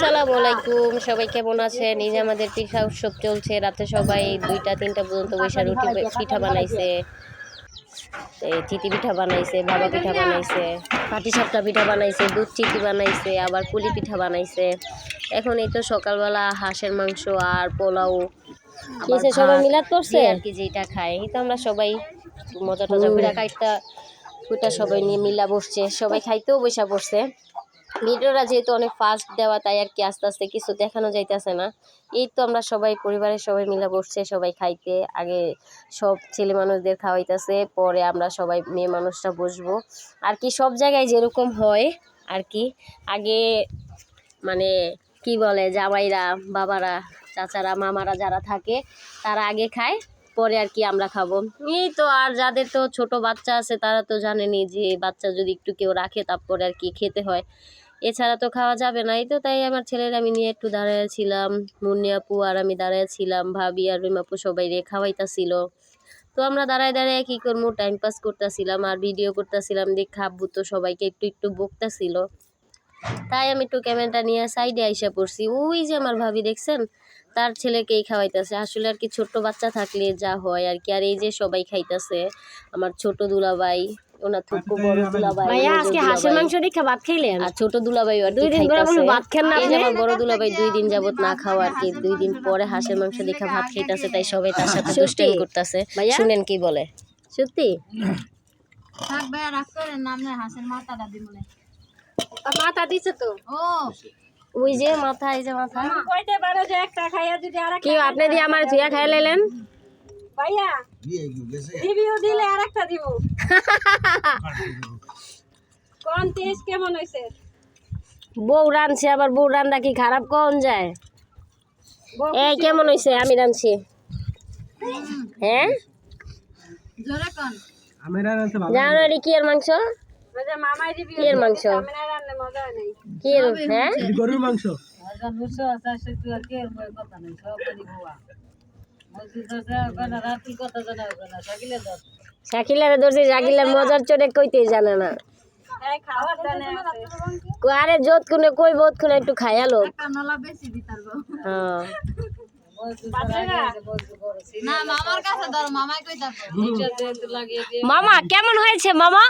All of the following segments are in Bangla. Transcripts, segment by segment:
আসসালামু আলাইকুম সবাই কেমন আছেন? এই যে আমাদের পিঠা উৎসব চলছে রাতে সবাই দুইটা তিনটা পর্যন্ত বৈশা রুটি পিঠা বানাইছে। চিতি পিঠা বানাইছে ভাবা পিঠা বানাইছে পাটি সাপটা পিঠা বানাইছে দুধ চিতি বানাইছে আবার পুলি পিঠা বানাইছে। এখন এই তো সকালবেলা হাঁসের মাংস আর পোলাও কিসে সবাই মিলাদ করছে? আর কি যেটা খায়। এই তো আমরা সবাই মজা টজা করে খাইতা ওইটা সবাই নিয়ে মিলা বসছে। সবাই খাইতেও বসে পড়ছে। ভিডিওটা যেহেতু অনেক ফাস্ট দেওয়া, তাই আর কি আস্তে আস্তে কিছু দেখানো যাইতেছে না। এই তো আমরা সবাই, পরিবারের সবাই মিলে বসছে সবাই খাইতে। আগে সব ছেলে মানুষদের খাওয়াইতেছে, পরে আমরা সবাই মেয়ে মানুষরা বসবো। আর কি সব জায়গায় যেরকম হয় আর কি, আগে মানে কি বলে, জামাইরা, বাবারা, চাচারা, মামারা যারা থাকে, তারা আগে খায়। পরে আর কি আমরা খাব। এই তো, আর যাদের তো ছোট বাচ্চা আছে, তারা তো জানেনি যে বাচ্চা যদি একটু কেউ রাখে, তারপরে আর কি খেতে হয়। এছাড়া তো খাওয়া যাবে না। এই তো তাই আমার ছেলের আমি নিয়ে একটু দাঁড়াইছিলাম মুন্নি আপু আর আমি দাঁড়াইছিলাম ভাবি আর রিমাপু সবাই রে খাওয়াইতাছিল। তো আমরা দাঁড়ায় দাঁড়ায় কী করব? টাইম পাস করতেছিলাম আর ভিডিও করতেছিলাম, দেখ খাব তো সবাইকে একটু একটু বকতেছিল। তাই আমি একটু ক্যামেরাটা নিয়ে সাইডে আইসা পড়ছি। ওই যে আমার ভাবি দেখছেন? তার ছেলেকেই খাওয়াইতেছে। আসলে আর কি ছোট্ট বাচ্চা থাকলে যা হয় আর কি। আর এই যে সবাই খাইতেছে আমার ছোট দুলাভাই ওনার থুকু বড় দুলাভাই ভাইয়া আজকে হাঁসের মাংস ভাত খাইলেন? আর ছোট দুলাভাই আর দুই কি দিন ধরে কোনো ভাত খান না এই যে আমার বড় দুলাভাই দুই দিন যাবত না খাওয়া আর কি দুই দিন পরে হাঁসের মাংস দেখে ভাত খাইতাছে তাই সবাই তার সাথে সত্যি? দুষ্টামি করতেছে। ভাইয়া? শুনেন কি বলে। সত্যি? থাক ভাই রাগ করেন না আপনার হাঁসের মাথাটা দিমলে মাথা দিছে তো? ওই যে মাথা এই যে মাথা। কইতে পারো যে একটা খাইয়া যদি আর কি আপনি দিয়ে আমার খাই লাইলেন? ভাইয়া রিভিউ দিলে আর একটা দিব। কোন টেস্ট কেমন হইছে? বউ রানছে আবার বউ রান্না কি খারাপ? কোন যায়? এই কেমন হইছে? আমি রানছি হ্যাঁ? জোরে কোন। জানো এটি কি এর মাংস? মাংস? মজা হয় নাই। কি এর হ্যাঁ? গরুর মাংস। শাকিলারে ধরছি শাকিলার মজার চোটে কইতেই জানে না। আরে যত কোনে কই বহুত কোনে একটু খাইয়ালো হ্যাঁ। মামা কেমন হয়েছে মামা?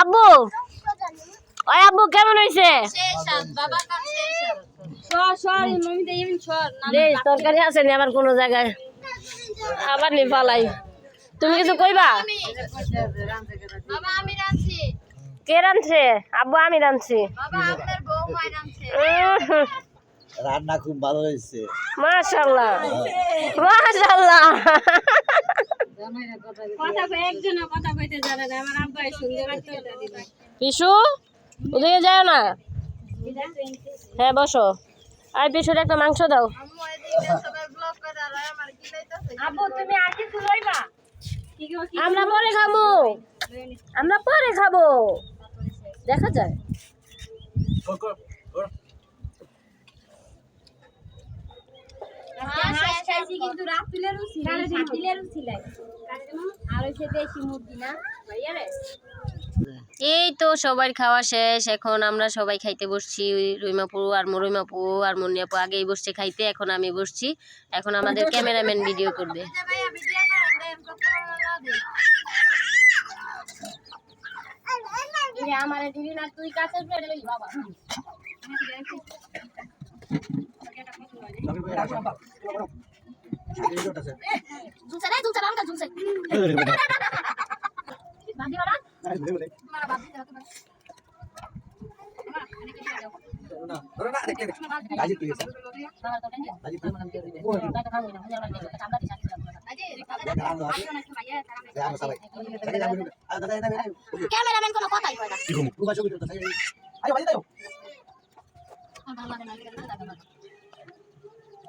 আব্বু ওই আব্বু কেমন হয়েছে? তরকারি আছে নি আবার কোনো জায়গায়। আবার নি পালাই। তুমি কিছু কইবা? কে রাঁধছে? আব্বু আমি রাঁধছি। রান্না খুব ভালো হয়েছে। মাশাল্লাহ মাশাল্লাহ কথা কই একজন কথা কইতে জানে না আমার আব্বাই সুন্দর একটা দিবা। পিসু ওদিকে যাও না। হ্যাঁ বসো। আর পিসুর একটা মাংস দাও। আম্মু এদিকে সবাই ব্লগ করে আর আমার কি লইতাছে আব্বু তুমি আর কিছু লইবা। কি গো কি আমরা পরে খাব। আমরা পরে খাব। দেখা যায়। কিন্তু আর দেশি মুরগি না ভাইয়া রে? এই তো সবার খাওয়া শেষ এখন আমরা সবাই খাইতে বসছি রুইমাপু আর মরুইমাপু আর মুন্নিয়াপু আগেই বসছে খাইতে এখন আমি বসছি। এখন আমাদের ক্যামেরাম্যান ভিডিও করবে। আমার দিদি না তুই কাছে জুসে রে জুসে রাঙ্গা জুসে বাদি বাবা তোমার বাদি দাও তোমার ক্যামেরাম্যান কোনো কথাই কয় না আরে নাটক বাবা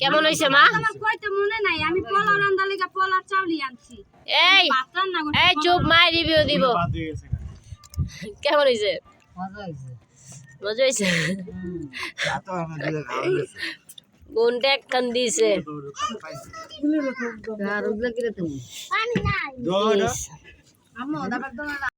কেমন হয়েছে মা? আমার কইতে মনে নাই আমি পোলাও রান্না লেগে পোলার চাউলি আনছি। এই চুপ মা রিভিউ দিব। কেমন হয়েছে? মজা হয়েছে। কোনটা একখান দিছে পানি নাই দাও। আম্মা দাবার দাও